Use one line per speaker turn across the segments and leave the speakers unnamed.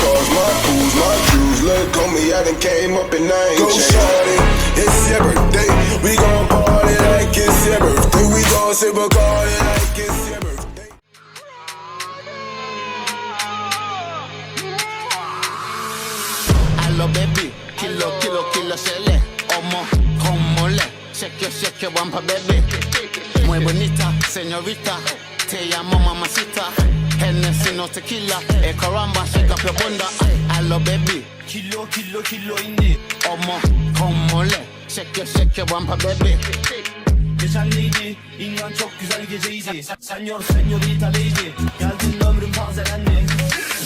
cars, my pools, my jewels. Look on me, I done came up and I ain't Go shorty, it's your birthday. We gon' party like it's your birthday. We gon' sip a party like it's your birthday.
Hello baby, kilo, kilo, kilo sele Omo, como le shake your bumper baby Muy bonita, señorita Te llamo mamacita Hennessy no tequila. Eh caramba, shake up your bunda Hello baby,
Kilo kilo kilo indi.
Omo, como le. Shake your, shake your bumper baby
Geçen neydi? İnan çok güzel geceydi Senyor senyorita lady Geldin ömrüm tazelendi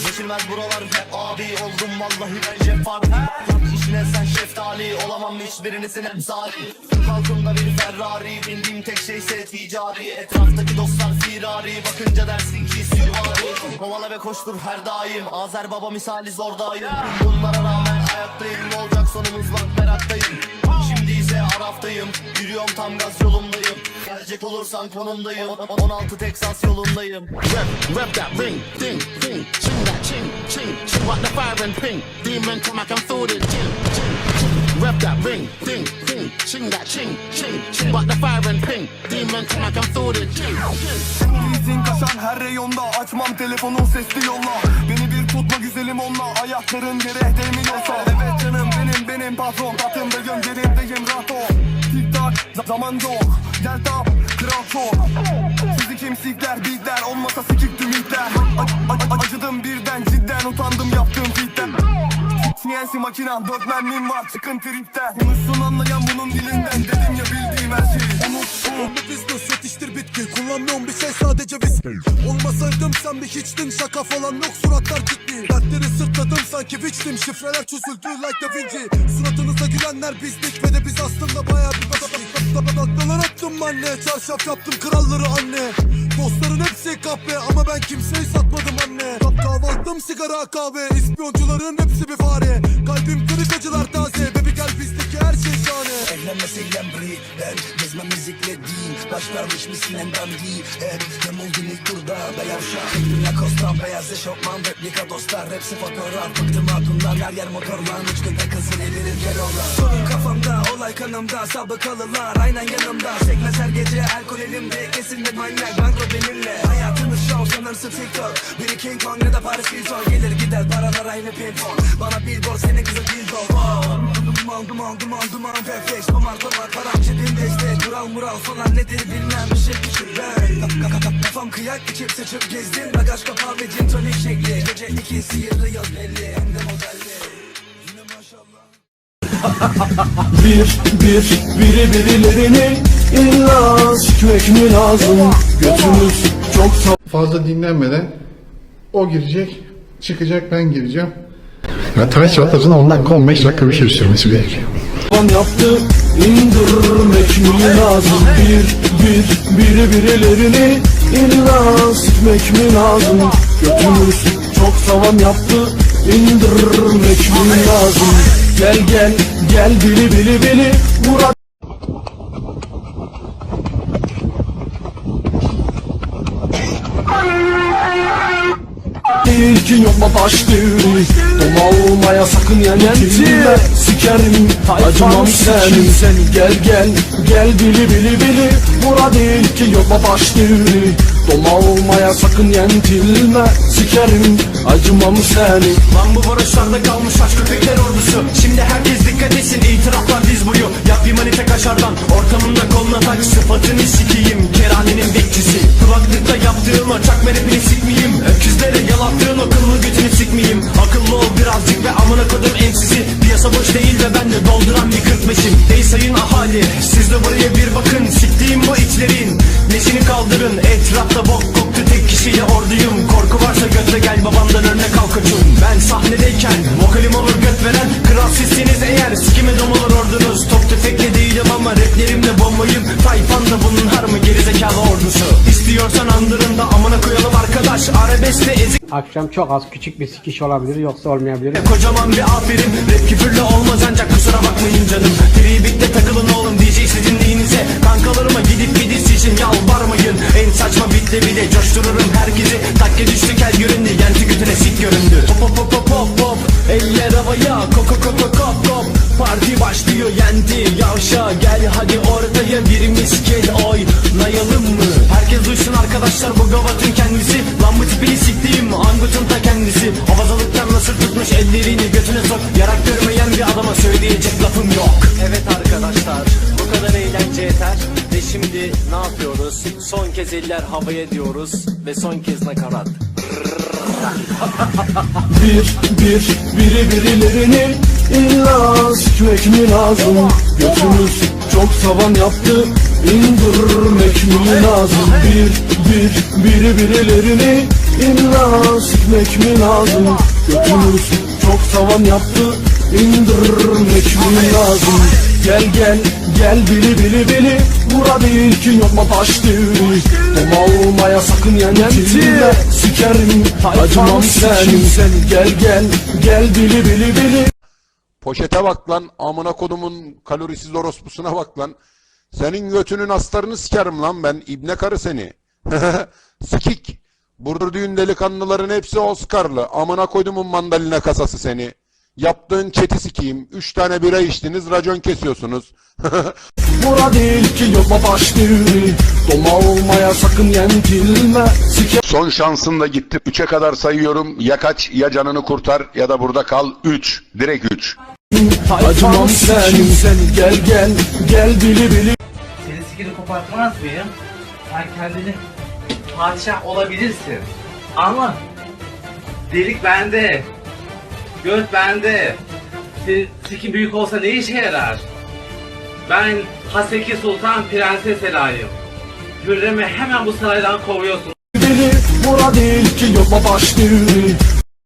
Geçilmez buralar hep abi Oldum vallahi ben Jeff abi Yap işine sen şeftali Olamam hiçbirinizin emsali. Türk halkımda bir Ferrari Bindiğim tek şeyse ticari Etraftaki dostlar firari. Bakınca dersin ki süvari. Kovala ve koştur her daim. Azer baba misali zordayım. Bunlara rağmen ayaktayım Ne olacak sonumuz bak meraktayım Şimdi ise Araftayım. Yürüyorum tam gaz yolundayım. Gelecek olursan konumdayım. 16 Texas yolundayım.
Rev, rev that ring, ding, ding. Ching that ching, ching. Ching what the fire and ping. Demon come I feel it Ching, ching, ching Rev that ring, ding, ding Ching that ching, ching Ching. What the fire and ping Demon come I can feel it Ching, ching.
Kaşan her reyonda Açmam telefonu sesli yolla. Beni bir tutma güzelim onunla Ayakların yere değmiyorsa Evet canım benim benim patron. Tatlımdayım yerimdeyim rahat ol. Tik tak za- zaman yok. Gel tap kral çok. Sizi kimsikler beatler Olmasa sikik a- Acıdım birden cidden Utandım yaptığım fitten CNC makinem dört mermim var çıkın tripten. Konuşsun anlayan bunun dilinden. Dedim ya bildiğim her şeyi. Unut
Business yetiştir bitki. Kullanmıyorum bir şey sadece viski Olmasaydım sen bir hiçtin. Şaka falan yok suratlar ciddi Dertleri sırtladım sanki biçtim. Şifreler çözüldü like Da Vinci. Suratınıza gülenler bizdik Ve de biz aslında baya bir Daklalar attım anne. Çarşaf yaptım kralları anne. Dostların hepsi kahve Ama ben kimseyi satmadım anne. Kahvaltım sigara kahve. İspiyoncuların hepsi bir fare. Kalbim kırık acılar taze. Baby gel bizdeki her şey şahane
Evlenmesiyle break Ben gezmem müzikle değil Başlarmış misin en dandy? Hep hem oldun ilk turda Beyaz şah Dünya kostan beyaz eşofman Replika dostlar. Hepsi fotoğraf. Bıktım hatundan her yer motorlan. Üç günde kızın elirim gel olan. Sorun kafamda olay kanımda. Sabıkalılar aynen yanımda. Sekmez her gece alkol elimde. Kesin net manyak banko benimle. Hayatınız show sanırsın TikTok. Biri King Kong ya da Paris Hilton. Gelir gider paralar aynı pinpon Bana billboard senin kızın billboard Duman duman duman duman perfect Dumar dumar param cebimde işte. Kural mural falan nedir bilmem. Bir şey düşün. Ben kafam kıyak içip sıçıp gezdim. Bagaj kapağı ve gin tonic şekli. Gece iki sihirli yaz belli. Hem de modelli. Yine maşallah.
Bir, bir, biri birilerini illa sikmek mi lazım? Götümüz çok
fazla dinlenmeden o girecek, çıkacak ben gireceğim.
Ve tıraş çantasının 10 dakika 15 dakika bir şey sürmesi gerekiyor.
Tavan yaptı indirmek mi lazım? Bir, bir, biri birilerini illa sikmek mi lazım? Götümüz çok tavan yaptı indirmek mi lazım? Gel gel, gel bili bili bili Murat İlkin yolma baş devri Doma olmaya sakın yenilme Sikerim acımam senin Gel gel gel bili bili bili. Bura değil ki yolma baş devri Doma olmaya sakın yenilme Sikerim acımam senin
Lan bu barışlarda kalmış aç köpekler ordusu. Şimdi herkes dikkat etsin itiraflar diz boyu Yap bir manite kaşardan ortamında koluna tak Sıfatını sikiyim keranenin sahnedeyken vokalim olur göt veren Kral sizsiniz eğer. Sikime dom olur besle ezik
Akşam çok az küçük bir sikiş olabilir yoksa olmayabilir.
Kocaman bir aferin rap küfürle olmaz ancak kusura bakmayın canım. Tribikte takılın oğlum diyeceksin dinliğinize. Kankalarıma gidip gidip için yalvarmayın. En saçma bitle bile coştururum herkesi. Takke düştü kel göründü yenti götüne sik göründü. Hop hop hop hop hop hop eller havaya kok kok kok kok kok. Parti başlıyor yendi yavşa gel hadi ortaya birimiz kel oynayalım mı? Herkes duysun arkadaşlar bu gavatı bisikliğim Angut'un ta kendisi Havazalıktan nasıl tutmuş ellerini götüne sok Yarak görmeyen bir adama söyleyecek lafım yok Evet arkadaşlar bu kadar eğlence yeter Ve şimdi ne yapıyoruz? Son kez eller havaya diyoruz Ve son kez nakarat
bir, bir, biri birilerinin illa sikmek mi lazım? Götümüz çok savan yaptı, indirmek mi lazım? Bir, bir, biri birilerini illa sikmek mi lazım? Götümüz çok savan yaptı. İndirmek mi lazım? Gel gel gel bili bili bili. Bura değil ki yokma taş devri Doma olmaya sakın yentilme Sikerim acımam senin. Gel gel gel bili bili bili.
Poşete bak lan amına kodumun kalorisiz orospusuna bak lan. Senin götünün astarını sikerim lan ben ibne karı seni. Sikik. Burada düğün delikanlıların hepsi Oscar'lı. Amına koydumun mandalina kasası seni. Yaptığın çeti sikeyim. Üç tane bira içtiniz racon kesiyorsunuz.
Bura değil ki taş devri Doma olmaya sakın yentilme Sikerim
Son şansın da gitti. Üçe kadar sayıyorum. Ya kaç ya canını kurtar ya da burada kal. Üç. Direkt üç.
acımam senin Gel gel gel bili bili
Seni sikini kopartmaz mıyım? Sen kendini padişah olabilirsin. Ama delik bende. Göt bende. Senin sikin büyük olsa ne işe yarar? Ben Haseki Sultan Prenses Ela'yım. Hürrem'i hemen bu saraydan kovuyorsun.
Bura değil ki yokma taş devri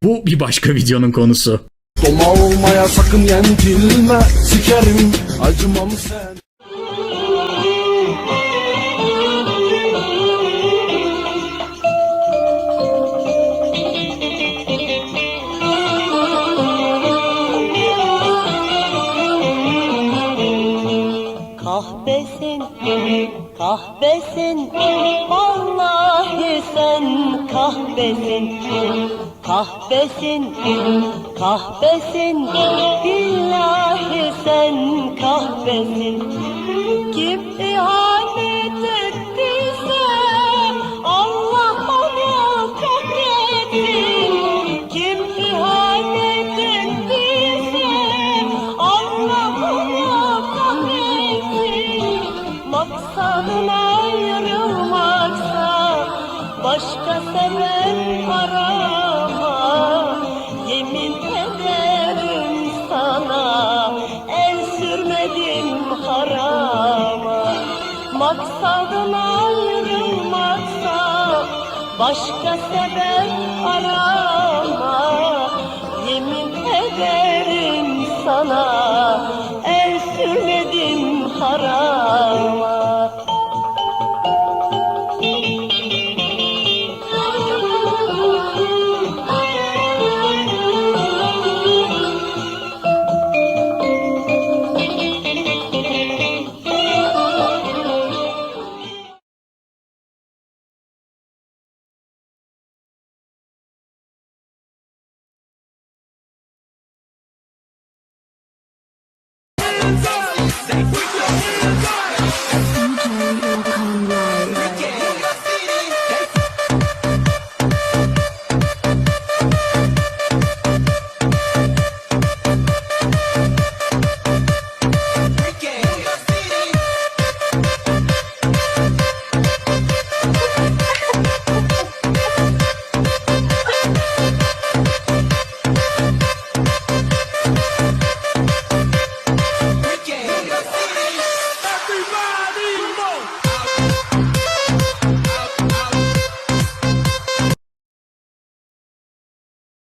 Bu bir başka videonun konusu.
Doma olmaya sakın yentilme Sikerim acımam sen
Kahvesin, kahvesin, billahi sen kahvesin. Kim ihanet Ederim sana el sürmedim harama. Maksadın ayrılmaksa başka sebep